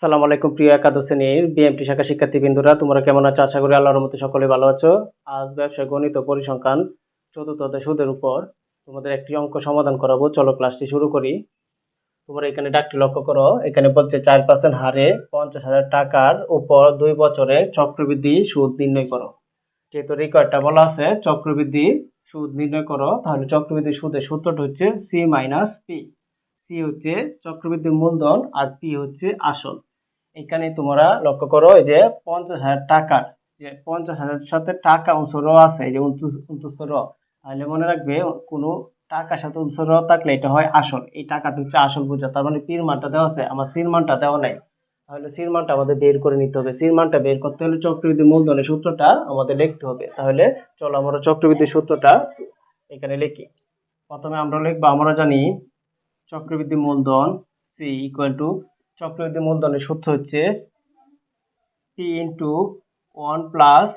আসসালামু আলাইকুম প্রিয় একাদশ শ্রেণির বিএমটি শাখা শিক্ষার্থীবৃন্দরা, তোমরা কেমন আছো? আশা করি আল্লাহর মতো সকলে ভালো আছো। আজ ব্যবসায় গণিত পরিসংখ্যান চতুর্থ সুদের উপর তোমাদের একটি অঙ্ক সমাধান করাবো। চলো ক্লাসটি শুরু করি। তোমরা এখানে ডাকটি লক্ষ্য করো। এখানে বলছে চার পার্সেন্ট হারে পঞ্চাশ হাজার টাকার উপর দুই বছরে চক্রবৃদ্ধি সুদ নির্ণয় করো। যেহেতু রেকর্ডটা বলা আছে, চক্রবৃদ্ধি সুদ নির্ণয় করো, তাহলে চক্রবৃদ্ধি সুদের সূত্রটা হচ্ছে সি মাইনাস পি সি হচ্ছে চক্রবৃদ্ধি মূলধন আর পি হচ্ছে আসল। এখানে তোমরা লক্ষ্য করো এই যে পঞ্চাশ হাজার টাকার যে পঞ্চাশ হাজার সাথে টাকা অংশ র আছে, এই যে উনত্রিশ র। তাহলে মনে রাখবে কোনো টাকার সাথে উনত্রিশ র থাকলে এটা হয় আসল। এই টাকাটা হচ্ছে আসল বোঝা। তার মানে পির মানটা দেওয়া আছে, আমার সির মানটা দেওয়া নাই। তাহলে সির মানটা আমাদের বের করে নিতে হবে। সির মানটা বের করতে হলে চক্রবৃদ্ধি মূলধনের সূত্রটা আমাদের লিখতে হবে। তাহলে চলো আমরা চক্রবৃদ্ধি সূত্রটা এখানে লিখি। প্রথমে আমরা লিখব, আমরা জানি চক্রবৃদ্ধি মূলধন সি ইকুয়াল টু চক্রবৃদ্ধি মূলধনের সূত্র হচ্ছে P into one plus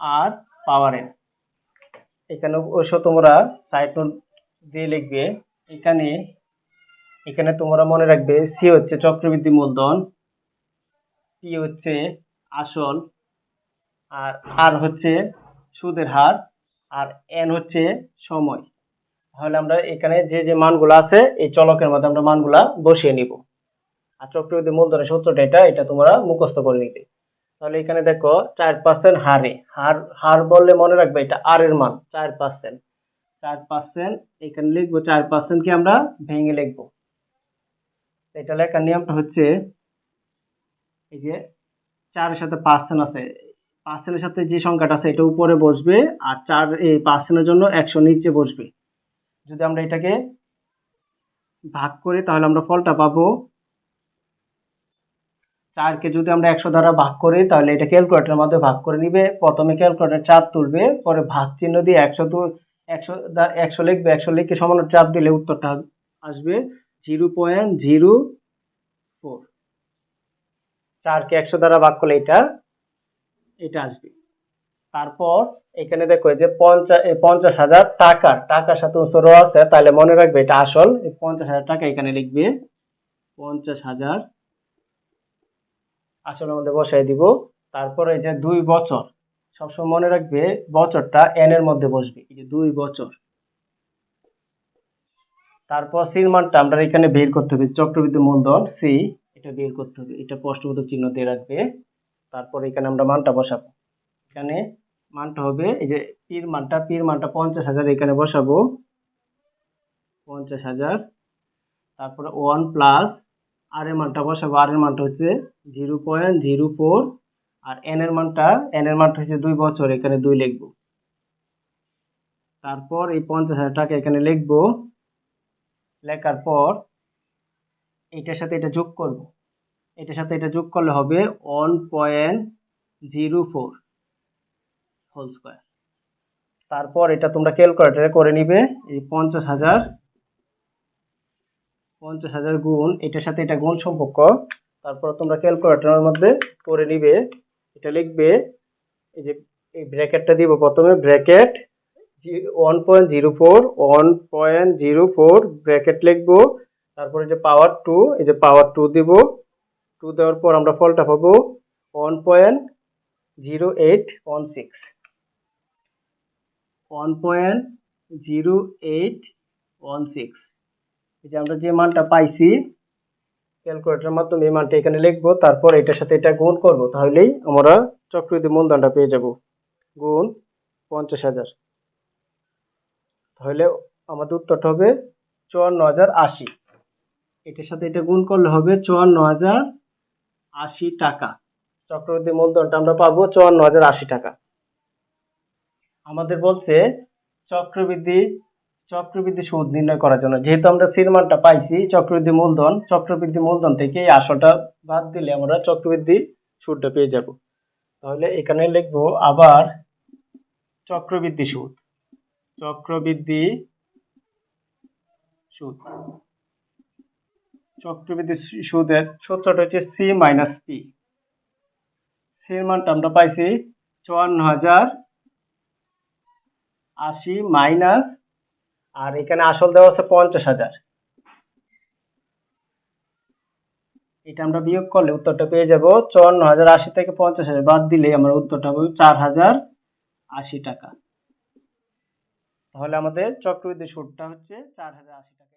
R power N এখানে অবশ্য তোমরা সাইড নোট দিয়ে লিখবে, এখানে এখানে তোমরা মনে রাখবে সি হচ্ছে চক্রবৃদ্ধি মূলধন পি হচ্ছে আসল, আর আর হচ্ছে সুদের হার, আর এন হচ্ছে সময়। তাহলে আমরা এখানে যে যে মানগুলো আছে, এই চলকের মধ্যে আমরা মানগুলা বসিয়ে নিব। আর চক্রবৃদ্ধি মূলধনের সূত্রটা এটা এটা তোমরা মুখস্থ করে নিবে। তাহলে এখানে দেখো চার পার্সেন্ট হারে, হার হার বললে মনে রাখবে এটা আর এর মান, চার পার্সেন্ট। চার পার্সেন্ট, এখানে লিখব চার পার্সেন্টকে আমরা ভেঙে লিখব। এটা লেখার নিয়মটা হচ্ছে এই যে চারের সাথে পার্সেন্ট আছে, পার্সেন্টের সাথে যে সংখ্যাটা আছে এটা উপরে বসবে আর চার এই পার্সেন্টের জন্য একশো নিচে বসবে। যদি আমরা এটাকে ভাগ করি তাহলে আমরা ফলটা পাবো চারকে যদি আমরা একশো দ্বারা ভাগ করি, তাহলে এটা ক্যালকুলেটরের মধ্যে ভাগ করে নিবে। প্রথমে ক্যালকুলেটর চাপ তুলবে, পরে ভাগ চিহ্ন দিয়ে একশো তো একশো একশো লিখবে। একশো লিখে সমান চাপ দিলে উত্তরটা আসবে জিরো পয়েন্ট জিরো ফোর। চারকে একশো দ্বারা ভাগ করলে এটা এটা আসবে। তারপর এখানে দেখো যে পঞ্চাশ পঞ্চাশ হাজার টাকা, টাকার সাথে উৎসর আছে, তাহলে মনে রাখবে এটা আসল। পঞ্চাশ হাজার টাকা এখানে লিখবে। পঞ্চাশ হাজার আসলে মধ্যে বসাই দিব। তারপরে যে দুই বছর, সবসময় মনে রাখবে বছরটা এন এর মধ্যে বসবে, এই যে দুই বছর। তারপর সির মানটা আমরা এখানে বের করতে হবে, চক্রবৃদ্ধি মূলধন সি এটা বের করতে হবে, এটা প্রশ্নবোধক চিহ্ন দিয়ে রাখবে। তারপর এখানে আমরা মানটা বসাবো। এখানে মানটা হবে, এই যে পির মানটা পির মানটা পঞ্চাশ হাজার, এখানে বসাবো। পঞ্চাশ হাজার, তারপরে ওয়ান প্লাস আর এর মানটা বসাবো। আর এর মানটা হচ্ছে জিরো পয়েন্ট জিরো ফোর আর এন এর মানটা এন এর মানটা হচ্ছে দুই বছর, এখানে দুই লিখব। তারপর এই পঞ্চাশ হাজার টাকা এখানে লিখব। লেখার পর এটার সাথে এটা যোগ করব। এটার সাথে এটা যোগ করলে হবে one point zero four whole square তারপর এটা তোমরা ক্যালকুলেটারে করে নিবে। এই পঞ্চাশ হাজার পঞ্চাশ হাজার গুণ, এটার সাথে এটা গুণ সম্পর্ক। তারপর তোমরা ক্যালকুলেটরের মধ্যে করে নিবে। এটা লিখবে, এই যে এই ব্র্যাকেটটা দিব প্রথমে bracket one point zero four one point zero four bracket লিখব। তারপরে যে পাওয়ার টু এই যে পাওয়ার টু দিব। টু দেওয়ার পর আমরা ফলটা পাবো one point zero eight one six one point zero eight one six এই যে আমরা যে মানটা পাইছি, ক্যালকুলেটরের মাধ্যমে এই মানটা এখানে লিখব, তারপর এটার সাথে এটা গুণ করব, তাহলেই আমরা চক্রবৃদ্ধি মূলধনটা পেয়ে যাব। গুণ পঞ্চাশ হাজার। তাহলে আমাদের উত্তরটা হবে চুয়ান্ন হাজার আশি। এটার সাথে এটা গুণ করলে হবে চুয়ান্ন হাজার আশি টাকা। চক্রবৃদ্ধি মূলধনটা আমরা পাবো চুয়ান্ন হাজার আশি টাকা। আমাদের বলছে চক্রবৃদ্ধি চক্রবৃদ্ধি সুদ নির্ণয় করার জন্য। যেহেতু আমরা সিরমানটা পাইছি, চক্রবৃদ্ধি মূলধন চক্রবৃদ্ধি মূলধন থেকে এই আসলটা বাদ দিলে আমরা চক্রবৃদ্ধি সুদটা পেয়ে যাব। তাহলে এখানে লিখব আবার চক্রবৃদ্ধি সুদ। চক্রবৃদ্ধি সুদ। চক্রবৃদ্ধি সুদের সূত্রটা হচ্ছে সি মাইনাস পি। সির মানটা আমরা পাইছি চুয়ান্ন হাজার আশি মাইনাস আর এখানে আসল দেওয়া আছে পঞ্চাশ হাজার। এটা আমরা বিয়োগ করলে উত্তরটা পেয়ে যাব চুয়ান্ন হাজার আশি থেকে পঞ্চাশ হাজার। বাদ দিলে আমার উত্তরটা হবে চার হাজার আশি টাকা। তাহলে আমাদের চক্রবৃদ্ধি সুদটা হচ্ছে চার হাজার আশি টাকা।